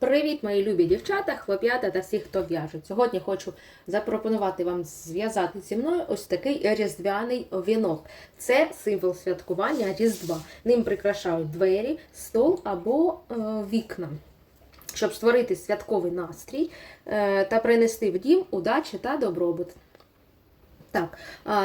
Привіт, мої любі дівчата, хлоп'ята та всі, хто в'яже. Сьогодні хочу запропонувати вам зв'язати зі мною ось такий різдвяний вінок. Це символ святкування Різдва. Ним прикрашають двері, стол або е, вікна. Щоб створити святковий настрій е, та принести в дім удачі та добробут. Так,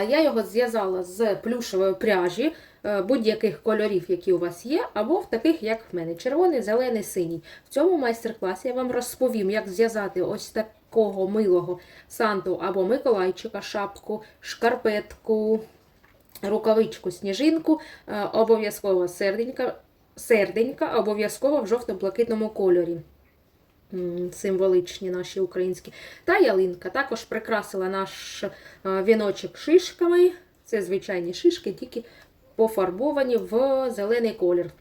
я його зв'язала з плюшевої пряжі будь-яких кольорів, які у вас є, або в таких, як в мене: червоний, зелений, синій. В цьому майстер-класі я вам розповім, як зв'язати ось такого милого Санту або Миколайчика, шапку, шкарпетку, рукавичку, сніжинку, е, обов'язково серденька, серденька, обов'язково в жовто-блакитному кольорі. Символичні наші українські. Та ялинка. Також прикрасила наш е, віночок шишками. Це звичайні шишки, тільки пофарбовані в зелений колір.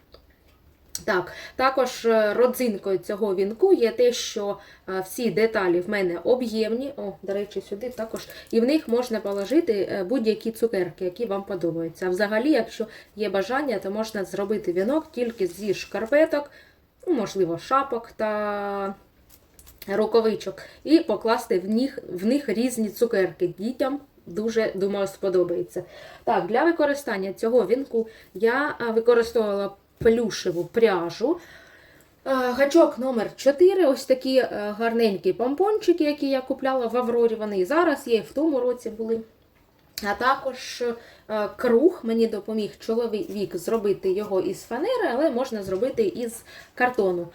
Так, також е, родзинкою цього вінку є те, що е, всі деталі в мене об'ємні. О, до речі, сюди також. І в них можна положити е, будь-які цукерки, які вам подобаються. Взагалі, якщо є бажання, то можна зробити вінок тільки зі шкарпеток, ну, можливо, шапок та рукавичок, і покласти в них, в них різні цукерки. Дітям дуже, думаю, сподобається. Так, для використання цього вінку я використовувала плюшеву пряжу. Е, Гачок номер 4 ось такі е, гарненькі помпончики, які я купляла в Аврорі. Вони і зараз є, і в тому році були. А також е, круг мені допоміг чоловік зробити його із фанери, але можна зробити із картону.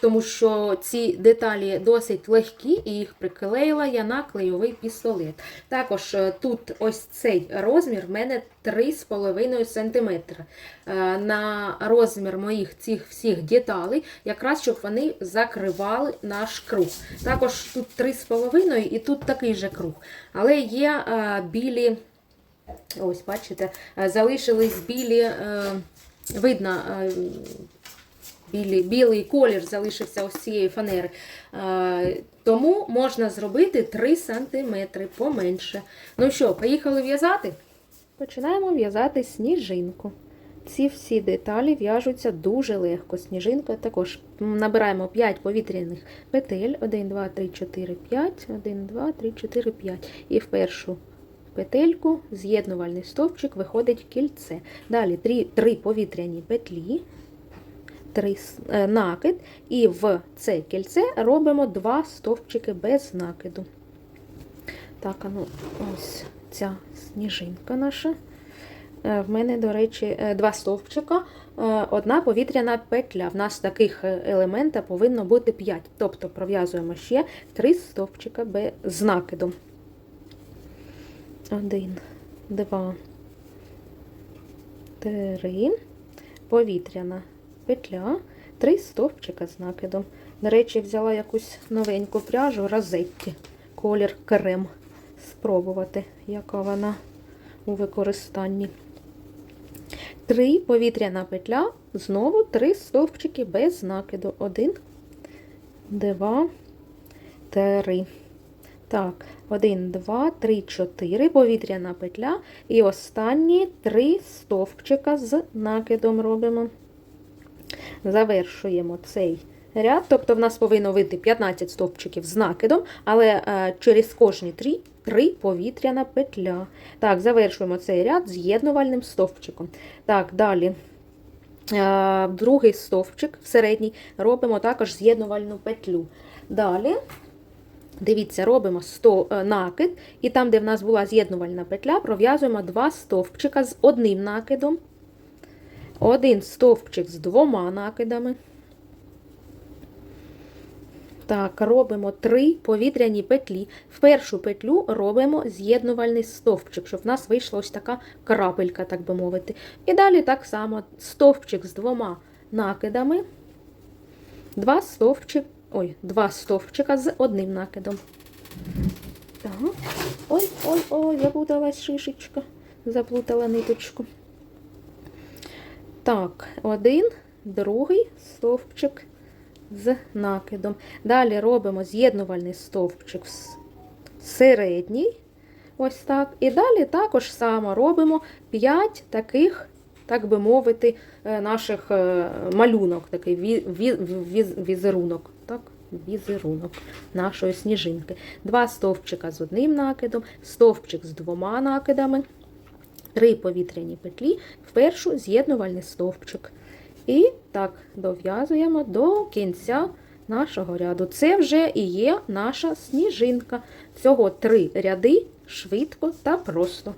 Тому що ці деталі досить легкі, і їх приклеїла я на клейовий пістолет. Також е, тут ось цей розмір в мене 3,5 см. Е, На розмір моїх цих всіх деталей, якраз щоб вони закривали наш круг. Також тут 3,5 і тут такий же круг. Але є е, білі, ось бачите, залишились білі, видно. Білий, білий колір залишився ось цієї фанери. Тому можна зробити 3 см поменше. Ну що, поїхали в'язати? Починаємо в'язати сніжинку. Ці всі деталі в'яжуться дуже легко. Сніжинка також набираємо 5 повітряних петель. 1, 2, 3, 4, 5, 1, 2, 3, 4, 5. І в першу петельку з'єднувальний стовпчик виходить кільце. Далі 3, 3 повітряні петлі накид, і в це кільце робимо два стовпчики без накиду. Так, а ну, ось ця сніжинка наша. Е, В мене, до речі, е, два стовпчика, е, одна повітряна петля. В нас таких елемента повинно бути 5. Тобто пров'язуємо ще три стовпчика без з накидом. Один, два, три. Повітряна петля, три стовпчика з накидом. До речі, взяла якусь новеньку пряжу розетті, колір крем. Спробувати, яка вона у використанні. Три повітряна петля, знову три стовпчики без накиду. Один, два, три. Так, один, два, три, чотири. Повітряна петля. І останні три стовпчика з накидом робимо завершуємо цей ряд. Тобто в нас повинно вийти 15 стовпчиків з накидом, але е, через кожні 3, 3 повітряна петля. Так, завершуємо цей ряд з'єднувальним стовпчиком. Так, далі. Е, другий стовпчик в середній робимо також з'єднувальну петлю. Далі. Дивіться, робимо 100 накид, і там, де в нас була з'єднувальна петля, пров'язуємо два стовпчика з одним накидом. Один стовпчик з двома накидами. Так, робимо три повітряні петлі. В першу петлю робимо з'єднувальний стовпчик, щоб в нас вийшла ось така крапелька, так би мовити. І далі так само стовпчик з двома накидами, два стовпчик, ой, два стовпчика з одним накидом. Так. Ой, ой, ой, заплуталась шишечка, заплутала ниточку. Так, один, другий стовпчик з накидом. Далі робимо з'єднувальний стовпчик середній. Ось так. І далі також само робимо 5 таких так би мовити, е, наших е, малюнок, такий ві- ві- віз- візерунок. Так? Візерунок нашої сніжинки. Два стовпчика з одним накидом, стовпчик з двома накидами, три повітряні петлі, в першу з'єднувальний стовпчик. І так дов'язуємо до кінця нашого ряду. Це вже і є наша сніжинка. Всього три ряди, швидко та просто.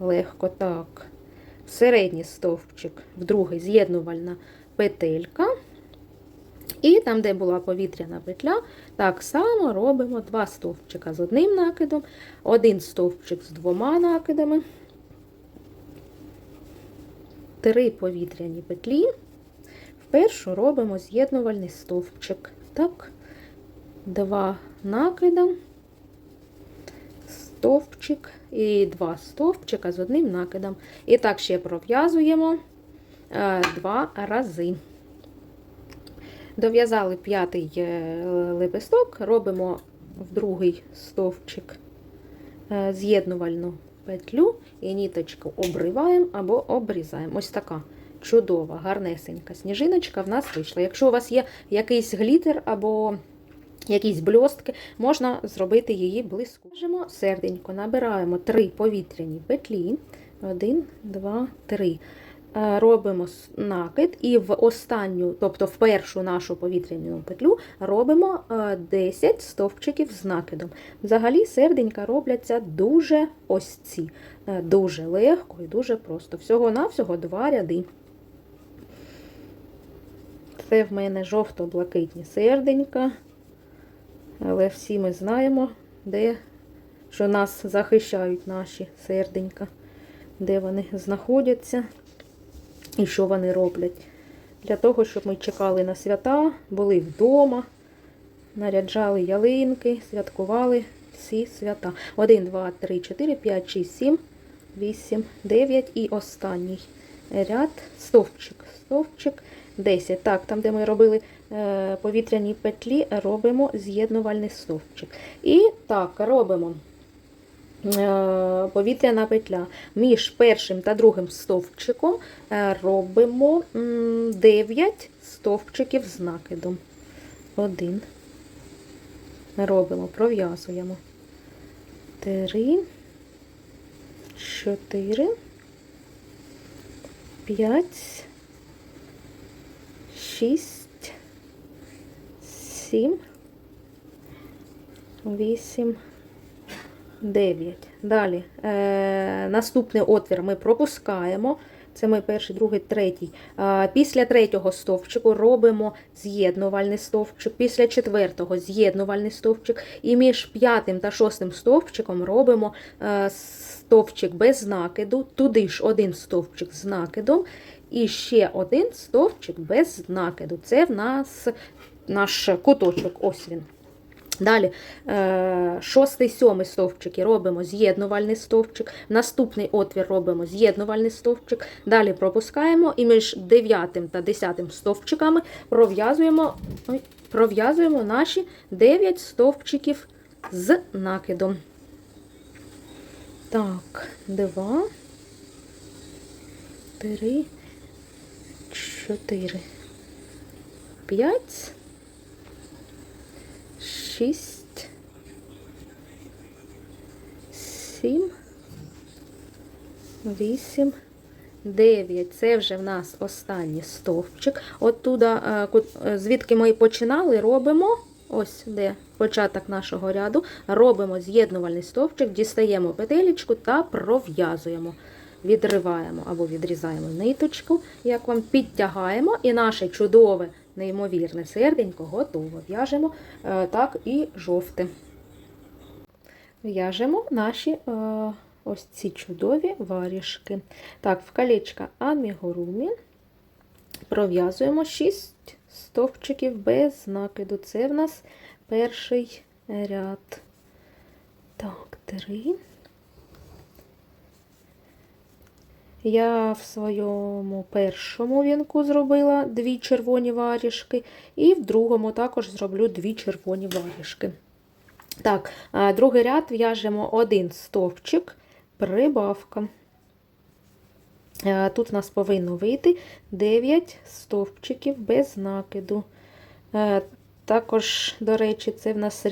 Легко так. В середній стовпчик, в другий з'єднувальна петелька. І там, де була повітряна петля, так само робимо два стовпчика з одним накидом, один стовпчик з двома накидами, три повітряні петлі. Впершу робимо з'єднувальний стовпчик. Так, два накида, стовпчик і два стовпчика з одним накидом. І так ще пров'язуємо е, два рази. Дов'язали п'ятий е, лепесток, робимо в другий стовпчик е, з'єднувальну петлю і ніточку обриваємо або обрізаємо. Ось така чудова, гарнесенька сніжиночка в нас вийшла. Якщо у вас є якийсь глітер або якісь бльостки, можна зробити її близько. Кажемо серденько, набираємо три повітряні петлі. Один, два, три. Е, Робимо накид і в останню, тобто в першу нашу повітряну петлю, робимо е, 10 стовпчиків з накидом. Взагалі серденька робляться дуже ось ці, е, дуже легко і дуже просто. Всього-навсього два ряди. Це в мене жовто-блакитні серденька. Але всі ми знаємо, де що нас захищають наші серденька, де вони знаходяться і що вони роблять. Для того, щоб ми чекали на свята, були вдома, наряджали ялинки, святкували всі свята. 1, 2, 3, 4, 5, 6, 7, 8, 9 і останній ряд стовпчик. Стовпчик 10. Так, там, де ми робили е, повітряні петлі, робимо з'єднувальний стовпчик. І так, робимо повітряна петля. Між першим та другим стовпчиком е, робимо 9 стовпчиків з накидом. Один. Робимо, пров'язуємо. Три, чотири, п'ять, шість, сім, вісім, дев'ять. Далі. Е, наступний отвір ми пропускаємо. Це ми перший, другий, третій. Після третього стовпчику робимо з'єднувальний стовпчик, після четвертого з'єднувальний стовпчик. І між п'ятим та шостим стовпчиком робимо е, стовпчик без накиду, туди ж один стовпчик з накидом, і ще один стовпчик без накиду. Це в нас наш куточок. Ось він. Далі е, шостий, сьомий стовпчики робимо з'єднувальний стовпчик. Наступний отвір робимо з'єднувальний стовпчик. Далі пропускаємо і між дев'ятим та десятим стовпчиками пров'язуємо пров'язуємо наші 9 стовпчиків з накидом. Так, два, три, чотири, п'ять шість, сім, вісім, дев'ять. Це вже в нас останній стовпчик. Оттуда, е, е, звідки ми починали, робимо. Ось де початок нашого ряду. Робимо з'єднувальний стовпчик, дістаємо петелечку та пров'язуємо. Відриваємо або відрізаємо ниточку, як вам підтягаємо, і наше чудове, неймовірне серденько готово. В'яжемо е, так і жовте. В'яжемо наші е, ось ці чудові варішки. Так, в колечка амігурумі пров'язуємо 6 стовпчиків без накиду. Це в нас перший ряд. Так, три. Я в своєму першому вінку зробила дві червоні варішки, і в другому також зроблю дві червоні варішки. Так, другий ряд в'яжемо один стовпчик, прибавка. Тут в нас повинно вийти 9 стовпчиків без накиду. Також, до речі, це в нас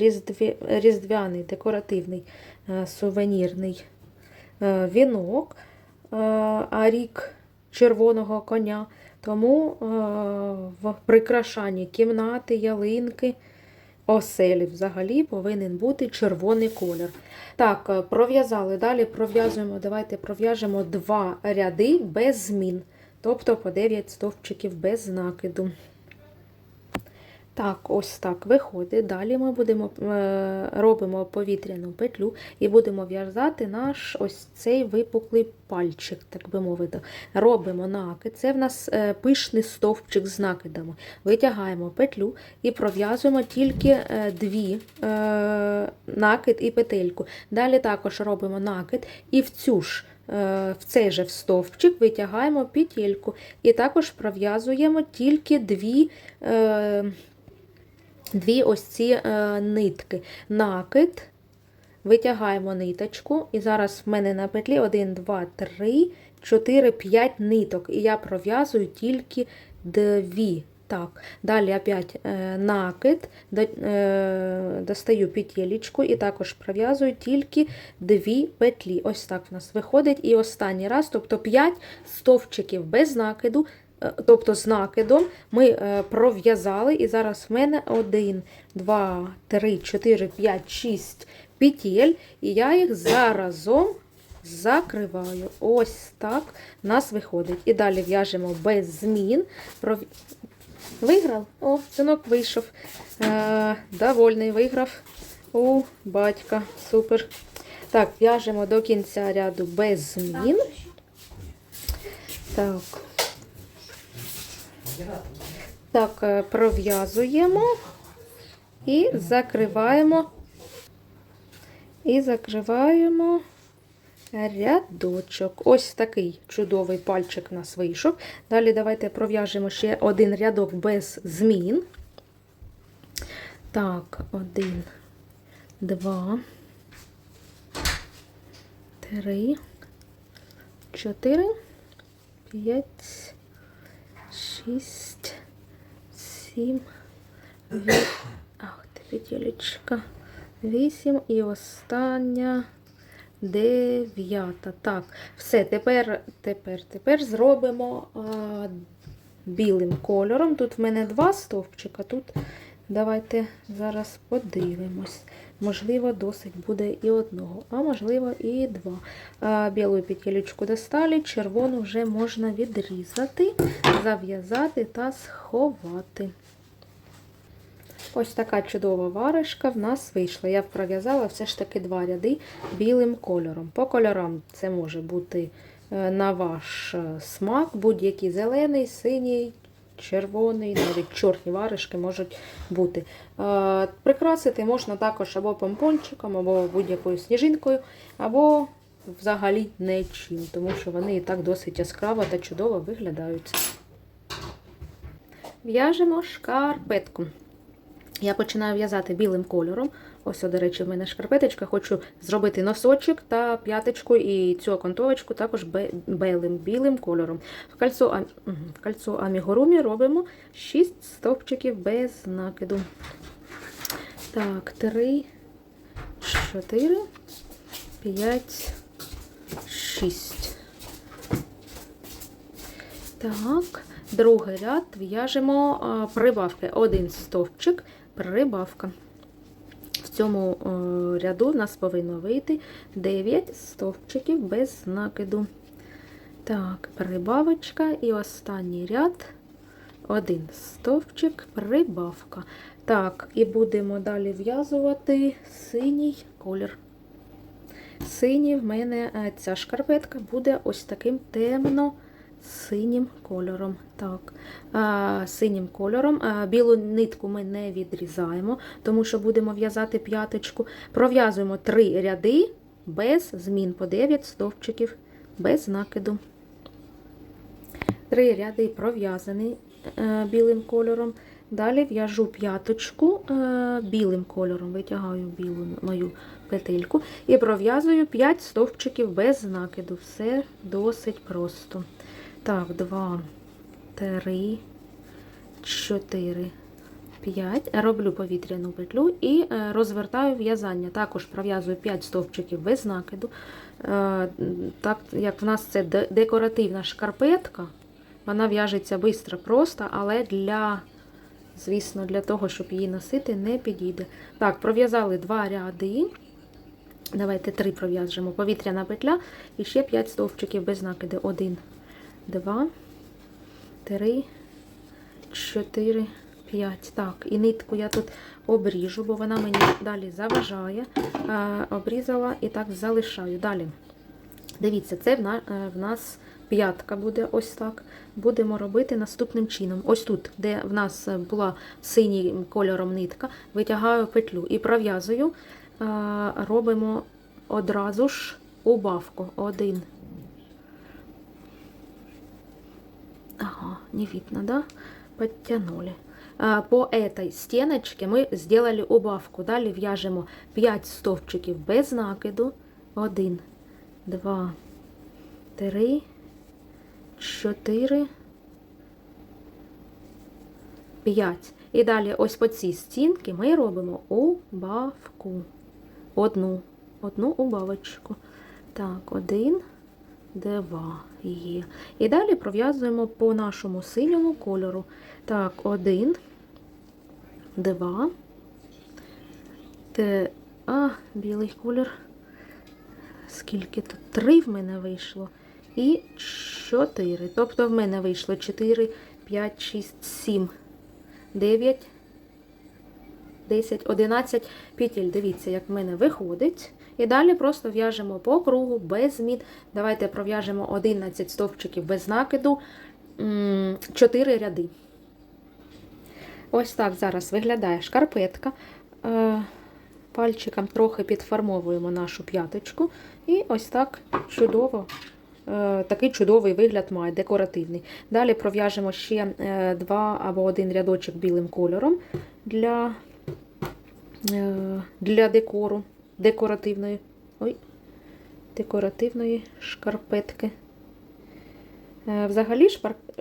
різдвяний декоративний сувенірний вінок, а рік червоного коня. Тому е, в прикрашанні кімнати, ялинки, оселі взагалі повинен бути червоний колір. Так, е, пров'язали. Далі пров'язуємо, давайте пров'яжемо два ряди без змін. Тобто по 9 стовпчиків без накиду. Так, ось так виходить. Далі ми будемо е, робимо повітряну петлю і будемо в'язати наш ось цей випуклий пальчик, так би мовити. Робимо накид. Це в нас е, пишний стовпчик з накидами. Витягаємо петлю і пров'язуємо тільки е, дві накид і петельку. Далі також робимо накид і в цю ж. В цей же стовпчик витягаємо петельку і також пров'язуємо тільки дві дві ось ці е, нитки. Накид, витягаємо ниточку, і зараз в мене на петлі 1, 2, 3, 4, 5 ниток. І я пров'язую тільки дві. Так, далі опять е, накид, е, достаю петелечку і також пров'язую тільки дві петлі. Ось так в нас виходить. І останній раз, тобто 5 стовпчиків без накиду, тобто з накидом ми е, пров'язали, і зараз в мене 1, 2, 3, 4, 5, 6 петель, і я їх заразом закриваю. Ось так в нас виходить. І далі в'яжемо без змін. Пров... Виграв? О, синок вийшов. Е, довольний виграв у батька. Супер. Так, в'яжемо до кінця ряду без змін. Так. Так, е, пров'язуємо і закриваємо. І закриваємо рядочок. Ось такий чудовий пальчик нас вийшов. Далі давайте пров'яжемо ще один рядок без змін. Так, один, два, три, чотири, п'ять, шість, сім, петелечка. Вісім і остання. Дев'ята. Так, все, тепер тепер, тепер зробимо а, білим кольором. Тут в мене два стовпчика, тут давайте зараз подивимось. Можливо, досить буде і одного, а можливо, і два. Білу петелечку достали, червону вже можна відрізати, зав'язати та сховати. Ось така чудова варежка в нас вийшла. Я пров'язала все ж таки два ряди білим кольором. По кольорам це може бути е, на ваш е, смак, будь-який зелений, синій, червоний, навіть чорні варежки можуть бути. Е, Прикрасити можна також або помпончиком, або будь-якою сніжинкою, або взагалі нічим, тому що вони і так досить яскраво та чудово виглядають. В'яжемо шкарпетку. Я починаю в'язати білим кольором. Ось, до речі, в мене шкарпеточка. Хочу зробити носочок та п'яточку і цю окантовочку також белим, білим кольором. В кольцо, в кольцо амігурумі робимо 6 стовпчиків без накиду. Так, 3, 4, 5, 6. Так, другий ряд в'яжемо прибавки. Один стовпчик, прибавка. Цьому е, ряду в нас повинно вийти 9 стовпчиків без накиду. Так, прибавочка і останній ряд. Один стовпчик, прибавка. Так, і будемо далі в'язувати синій колір. Синій в мене е, ця шкарпетка буде ось таким темно синім кольором. Так, а, синім кольором. А, білу нитку ми не відрізаємо, тому що будемо в'язати п'яточку. Пров'язуємо три ряди без змін по 9 стовпчиків, без накиду. Три ряди пров'язані е, білим кольором. Далі в'яжу п'яточку е, білим кольором, витягаю білу мою петельку і пров'язую 5 стовпчиків без накиду. Все досить просто. Так, два, три, чотири, п'ять. Роблю повітряну петлю і е, розвертаю в'язання. Також пров'язую 5 стовпчиків без накиду. Е, Так як в нас це декоративна шкарпетка, вона в'яжеться швидко, просто, але для, звісно, для того, щоб її носити, не підійде. Так, пров'язали два ряди. Давайте три пров'яжемо. Повітряна петля і ще 5 стовпчиків без накиду. Один, два, три, чотири, п'ять. Так, і нитку я тут обріжу, бо вона мені далі заважає. Е, Обрізала і так залишаю. Далі. Дивіться, це е, в нас п'ятка буде ось так. Будемо робити наступним чином. Ось тут, де в нас була синім кольором нитка, витягаю петлю і пров'язую. Е, Робимо одразу ж убавку. Один. Не видно, да? Подтянули. По этой стеночке мы сделали убавку. Далі в'яжемо 5 стовпчиків без накиду. 1, 2, 3, 4, 5. І далі ось по цій стінці ми робимо убавку. Одну. Одну убавочку. Так, один, два є. І далі пров'язуємо по нашому синьому кольору. Так, один, два, те, а, білий колір. Скільки тут? Три в мене вийшло. І чотири. Тобто в мене вийшло 4, 5, 6, 7, 9, 10, 11 петель. Дивіться, як в мене виходить. І далі просто в'яжемо по кругу без змін. Давайте пров'яжемо 11 стовпчиків без накиду, 4 ряди. Ось так зараз виглядає шкарпетка. Е, Пальчиком трохи підформовуємо нашу п'яточку. І ось так чудово. е, Такий чудовий вигляд має, декоративний. Далі пров'яжемо ще е, два або один рядочок білим кольором для, для декору, декоративної, ой, декоративної шкарпетки. Е, Взагалі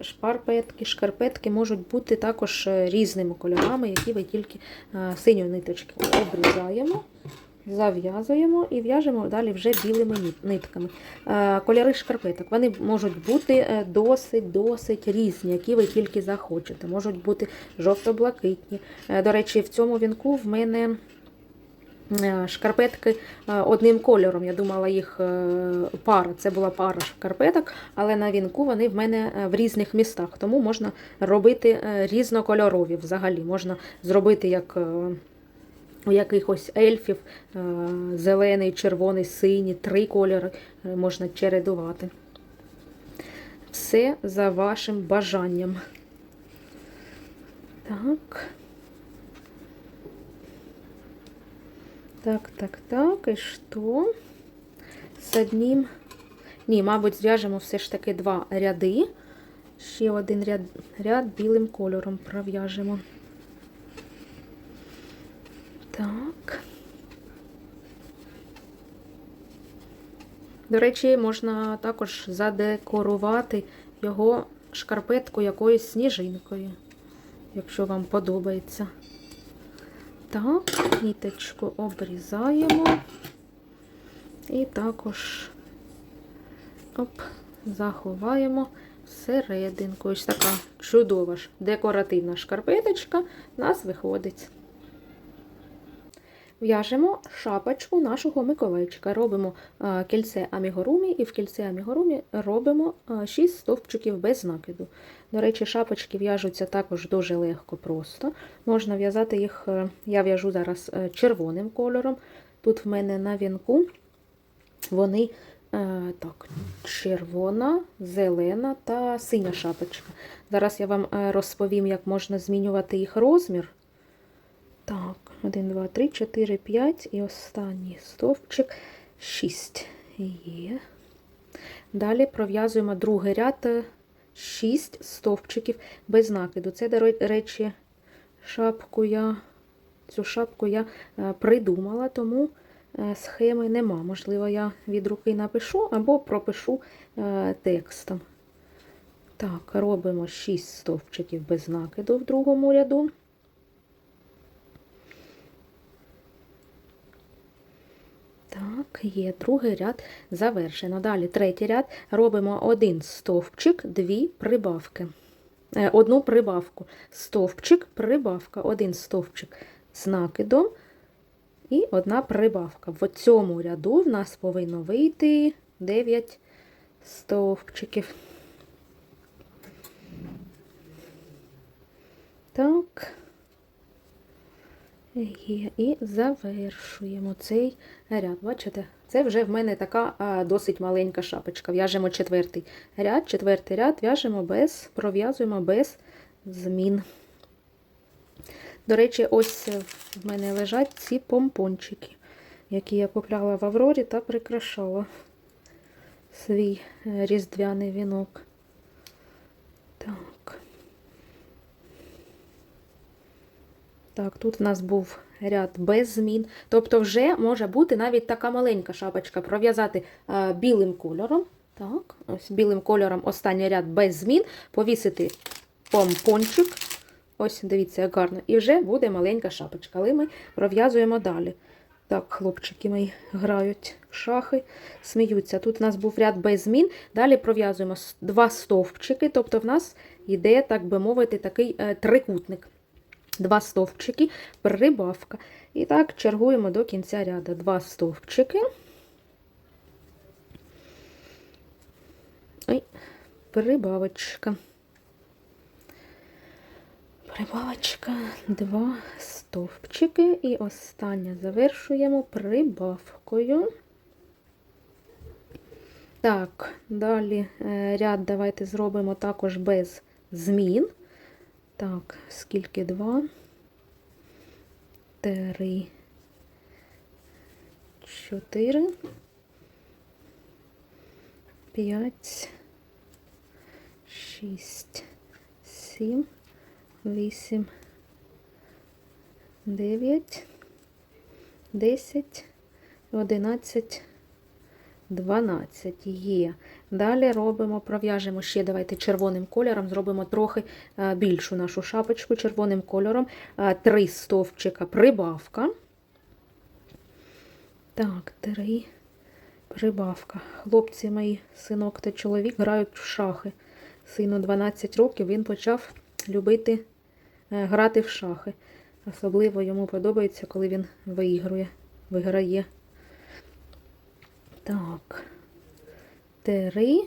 шпарпетки, шкарпетки можуть бути також е, різними кольорами, які ви тільки е, синьої ниточки обрізаємо, зав'язуємо і в'яжемо далі вже білими нитками. Кольори шкарпеток вони можуть бути досить-досить різні, які ви тільки захочете. Можуть бути жовто-блакитні. До речі, в цьому вінку в мене шкарпетки е, одним кольором. Я думала, їх е, пара. Це була пара шкарпеток, але на вінку вони в мене е, в різних містах. Тому можна робити е, різнокольорові взагалі. Можна зробити як. е, У якихось ельфів е, зелений, червоний, синій, три кольори е, можна чередувати. Все за вашим бажанням. Так. Так, так, так. І що? З одним. Ні, мабуть, зв'яжемо все ж таки два ряди. Ще один ряд, ряд білим кольором пров'яжемо. Так. До речі, можна також задекорувати його шкарпетку якоюсь сніжинкою, якщо вам подобається. Так, ніточку обрізаємо. І також оп, заховаємо серединку. Ось така чудова ж декоративна шкарпеточка у нас виходить. В'яжемо шапочку нашого Миколайчика. Робимо а, кільце амігурумі і в кільце амігурумі робимо 6 стовпчиків без накиду. До речі, шапочки в'яжуться також дуже легко просто. Можна в'язати їх, е, я в'яжу зараз е, червоним кольором. Тут в мене на вінку вони е, так, червона, зелена та синя шапочка. Зараз я вам е, розповім, як можна змінювати їх розмір. Так, 1, 2, 3, 4, 5 і останній стовпчик 6 є. Далі пров'язуємо другий ряд 6 стовпчиків без накиду. Це, до речі, шапку я, цю шапку я е, придумала, тому е, схеми нема. Можливо, я від руки напишу або пропишу е, текстом. Так, робимо 6 стовпчиків без накиду в другому ряду. Так, є другий ряд завершено. Далі третій ряд робимо один стовпчик, дві прибавки. Е, Одну прибавку. Стовпчик, прибавка, один стовпчик з накидом і одна прибавка. В цьому ряду в нас повинно вийти 9 стовпчиків. Так. І завершуємо цей ряд. Бачите? Це вже в мене така а, досить маленька шапочка. В'яжемо четвертий ряд, четвертий ряд в'яжемо без, пров'язуємо без змін. До речі, ось в мене лежать ці помпончики, які я купляла в Аврорі та прикрашала свій е, різдвяний вінок. Так. Так, тут в нас був ряд без змін. Тобто, вже може бути навіть така маленька шапочка пров'язати е, білим кольором. Так, ось білим кольором останній ряд без змін, повісити помпончик. Ось, дивіться, як гарно. І вже буде маленька шапочка. Але ми пров'язуємо далі. Так, хлопчики мої грають в шахи, сміються. Тут у нас був ряд без змін. Далі пров'язуємо два стовпчики, тобто в нас йде, так би мовити, такий е, трикутник. Два стовпчики, прибавка. І так чергуємо до кінця ряду. Два стовпчики. Ой, прибавочка. Прибавочка, два стовпчики. І останнє завершуємо прибавкою. Так, далі е, ряд давайте зробимо також без змін. Так, скільки два? Три. Чотири. П'ять. Шість. Сім. Вісім. Дев'ять. Десять. Одинадцять. 12 є. Далі робимо, пров'яжемо ще, давайте червоним кольором, зробимо трохи е, більшу нашу шапочку червоним кольором. Е, Три стовпчика прибавка. Так, три прибавка. Хлопці мої, синок та чоловік грають в шахи. Сину 12 років він почав любити е, грати в шахи. Особливо йому подобається, коли він виігрує, виграє. Так, три.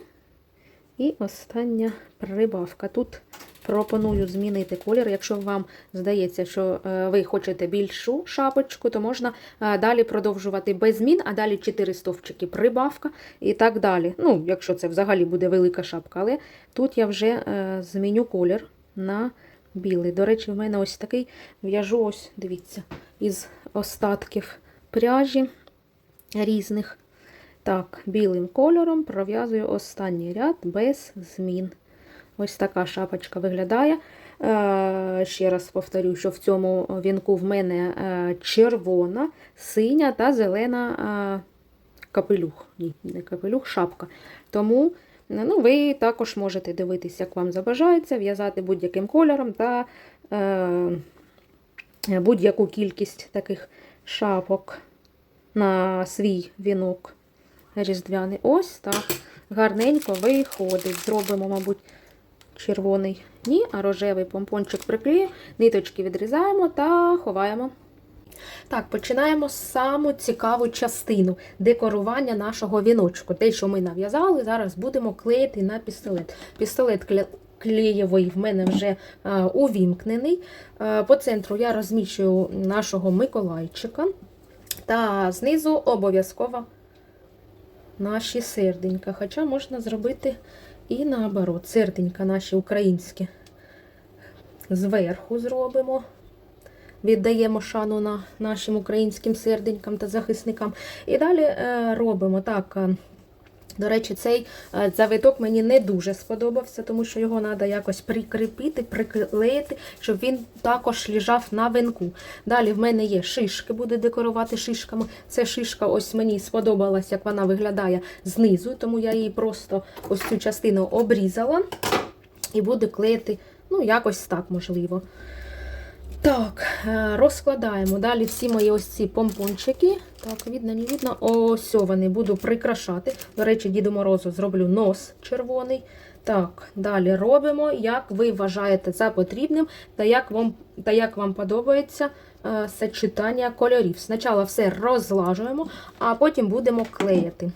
І остання прибавка. Тут пропоную змінити колір. Якщо вам здається, що е, ви хочете більшу шапочку, то можна е, далі продовжувати без змін, а далі 4 стовпчики прибавка і так далі. Ну, якщо це взагалі буде велика шапка. Але тут я вже е, зміню колір на білий. До речі, в мене ось такий в'яжу, ось, дивіться, із остатків пряжі різних. Так, білим кольором пров'язую останній ряд без змін. Ось така шапочка виглядає. Е, ще раз повторю, що в цьому вінку в мене е, червона, синя та зелена е, капелюх. Ні, не капелюх, шапка. Тому ну, ви також можете дивитися, як вам забажається, в'язати будь-яким кольором та будь-яку кількість таких шапок на свій вінок різдвяний. Ось так. Гарненько виходить. Зробимо, мабуть, червоний ні, а рожевий помпончик приклеїмо, ниточки відрізаємо та ховаємо. Так, починаємо з саму цікаву частину декорування нашого віночку. Те, що ми нав'язали, зараз будемо клеїти на пістолет. Пістолет кле- клеєвий в мене вже е, увімкнений. Е, по центру я розміщую нашого Миколайчика. Та знизу обов'язково наші серденька. Хоча можна зробити і наоборот, серденька наші українські. Зверху зробимо. Віддаємо шану на нашим українським серденькам та захисникам. І далі е, робимо так. До речі, цей е, завиток мені не дуже сподобався, тому що його треба якось прикріпити, приклеїти, щоб він також лежав на венку. Далі в мене є шишки, буду декорувати шишками. Це шишка, ось мені сподобалась, як вона виглядає знизу, тому я її просто ось цю частину обрізала. і буду клеїти, ну, якось так можливо. Так, е, розкладаємо. Далі всі мої ось ці помпончики. Так, видно, не видно. Ось вони буду прикрашати. До речі, Діду Морозу зроблю нос червоний. Так, далі робимо, як ви вважаєте за потрібним та як вам, та як вам подобається е, сочетання кольорів. Спочатку все розлажуємо, а потім будемо клеїти.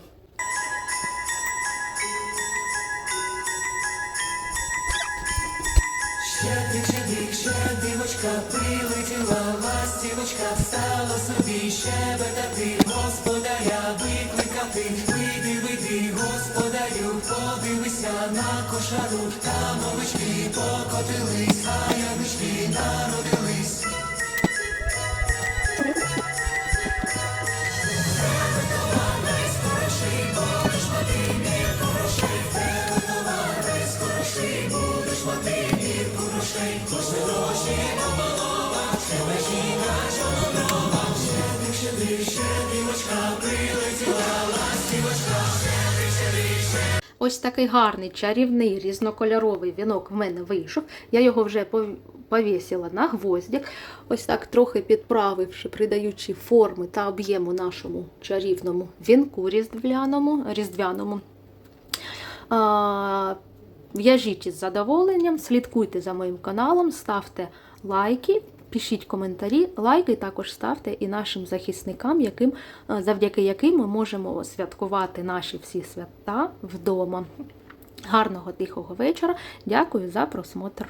Щебетати, господаря викликати, вийди, вийди, господарю, подивися на кошару, там овечки покотились, а ягнички народились. Ось такий гарний чарівний різнокольоровий вінок в мене вийшов. Я його вже повісила на гвоздик. Ось так трохи підправивши, придаючи форми та об'єму нашому чарівному вінку різдвяному. різдвяному. А, В'яжіть із задоволенням, слідкуйте за моїм каналом, ставте лайки, пишіть коментарі, лайки також ставте і нашим захисникам, яким, е, завдяки яким ми можемо святкувати наші всі свята вдома. Гарного тихого вечора. Дякую за просмотр.